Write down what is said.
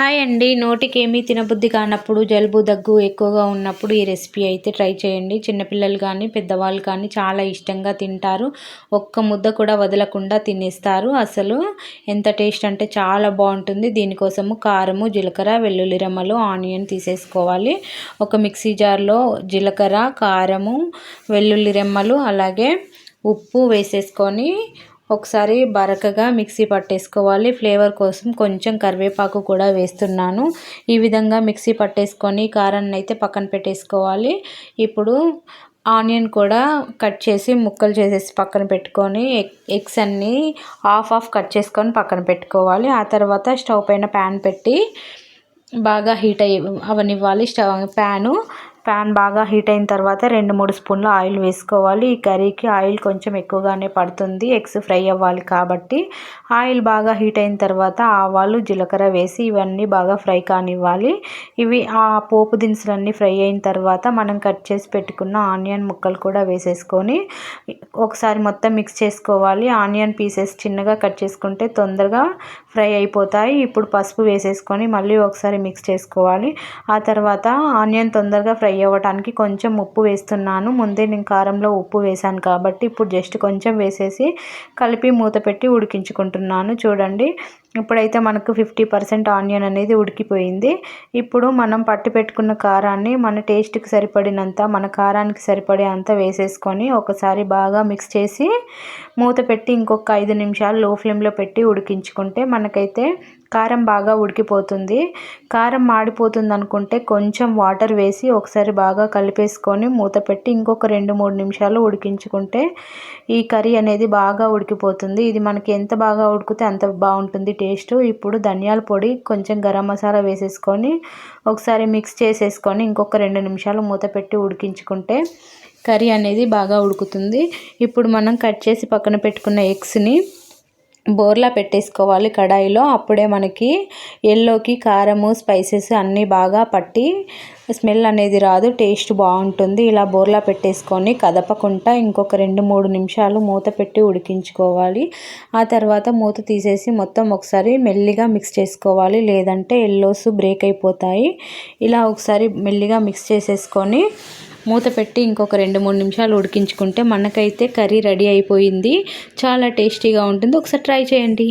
Hi అండి. నోటికేమీ తినబుద్ధి కానప్పుడు జలుబు దగ్గు ఎక్కువగా ఉన్నప్పుడు ఈ రెసిపీ అయితే ట్రై చేయండి. చిన్నపిల్లలు కానీ పెద్దవాళ్ళు కానీ చాలా ఇష్టంగా తింటారు. ఒక్క ముద్ద కూడా వదలకుండా తినేస్తారు. అసలు ఎంత టేస్ట్ అంటే చాలా బాగుంటుంది. దీనికోసము కారము జీలకర్ర వెల్లుల్లి రెమ్మలు ఆనియన్ తీసేసుకోవాలి. ఒక మిక్సీ జార్లో జీలకర్ర కారము వెల్లుల్లి రెమ్మలు అలాగే ఉప్పు వేసేసుకొని ఒకసారి బరకగా మిక్సీ పట్టేసుకోవాలి. ఫ్లేవర్ కోసం కొంచెం కరివేపాకు కూడా వేస్తున్నాను. ఈ విధంగా మిక్సీ పట్టేసుకొని కారాన్ని అయితే పక్కన పెట్టేసుకోవాలి. ఇప్పుడు ఆనియన్ కూడా కట్ చేసి ముక్కలు చేసేసి పక్కన పెట్టుకొని ఎగ్స్ అన్నీ హాఫ్ హాఫ్ కట్ చేసుకొని పక్కన పెట్టుకోవాలి. ఆ తర్వాత స్టవ్ పైన ప్యాన్ పెట్టి బాగా హీట్ అయ్యి అవనివ్వాలి స్టవ్ ప్యాను. ప్యాన్ బాగా హీట్ అయిన తర్వాత రెండు మూడు స్పూన్ల ఆయిల్ వేసుకోవాలి. ఈ కర్రీకి ఆయిల్ కొంచెం ఎక్కువగానే పడుతుంది ఎగ్స్ ఫ్రై అవ్వాలి కాబట్టి. ఆయిల్ బాగా హీట్ అయిన తర్వాత ఆవాలు జీలకర్ర వేసి ఇవన్నీ బాగా ఫ్రై కానివ్వాలి. ఇవి ఆ పోపు దినుసులన్నీ ఫ్రై అయిన తర్వాత మనం కట్ చేసి పెట్టుకున్న ఆనియన్ ముక్కలు కూడా వేసేసుకొని ఒకసారి మొత్తం మిక్స్ చేసుకోవాలి. ఆనియన్ పీసెస్ చిన్నగా కట్ చేసుకుంటే తొందరగా ఫ్రై అయిపోతాయి. ఇప్పుడు పసుపు వేసేసుకొని మళ్ళీ ఒకసారి మిక్స్ చేసుకోవాలి. ఆ తర్వాత ఆనియన్ తొందరగా ఫ్రై అవ్వటానికి కొంచెం ఉప్పు వేస్తున్నాను. ముందే నేను కారంలో ఉప్పు వేసాను కాబట్టి ఇప్పుడు జస్ట్ కొంచెం వేసేసి కలిపి మూత పెట్టి ఉడికించుకుంటున్నాను. చూడండి ఇప్పుడైతే మనకు ఫిఫ్టీ పర్సెంట్ ఆనియన్ అనేది ఉడికిపోయింది. ఇప్పుడు మనం పట్టి పెట్టుకున్న కారాన్ని మన టేస్ట్కి సరిపడినంత మన కారానికి సరిపడే అంత వేసేసుకొని ఒకసారి బాగా మిక్స్ చేసి మూత పెట్టి ఇంకొక ఐదు నిమిషాలు లో ఫ్లేమ్లో పెట్టి ఉడికించుకుంటే మనకైతే కారం బాగా ఉడికిపోతుంది. కారం మాడిపోతుంది అనుకుంటే కొంచెం వాటర్ వేసి ఒకసారి బాగా కలిపేసుకొని మూత పెట్టి ఇంకొక రెండు మూడు నిమిషాలు ఉడికించుకుంటే ఈ కర్రీ అనేది బాగా ఉడికిపోతుంది. ఇది మనకి ఎంత బాగా ఉడికితే అంత బాగుంటుంది. టేస్ట్. ఇప్పుడు ధనియాల పొడి కొంచెం గరం మసాలా వేసేసుకొని ఒకసారి మిక్స్ చేసేసుకొని ఇంకొక రెండు నిమిషాలు మూత పెట్టి ఉడికించుకుంటే కర్రీ అనేది బాగా ఉడుకుతుంది. ఇప్పుడు మనం కట్ చేసి పక్కన పెట్టుకున్న ఎగ్స్ని బోర్లా పెట్టేసుకోవాలి కడాయిలో. అప్పుడే మనకి ఎల్లోకి కారము స్పైసెస్ అన్నీ బాగా పట్టి స్మెల్ అనేది రాదు టేస్ట్ బాగుంటుంది. ఇలా బోర్లా పెట్టేసుకొని కదపకుండా ఇంకొక రెండు మూడు నిమిషాలు మూత పెట్టి ఉడికించుకోవాలి. ఆ తర్వాత మూత తీసేసి మొత్తం ఒకసారి మెల్లిగా మిక్స్ చేసుకోవాలి. లేదంటే ఎల్లోస్ బ్రేక్ అయిపోతాయి. ఇలా ఒకసారి మెల్లిగా మిక్స్ చేసేసుకొని మూత పెట్టి ఇంకొక రెండు మూడు నిమిషాలు ఉడికించుకుంటే మనకైతే కర్రీ రెడీ అయిపోయింది. చాలా టేస్టీగా ఉంటుంది. ఒకసారి ట్రై చేయండి.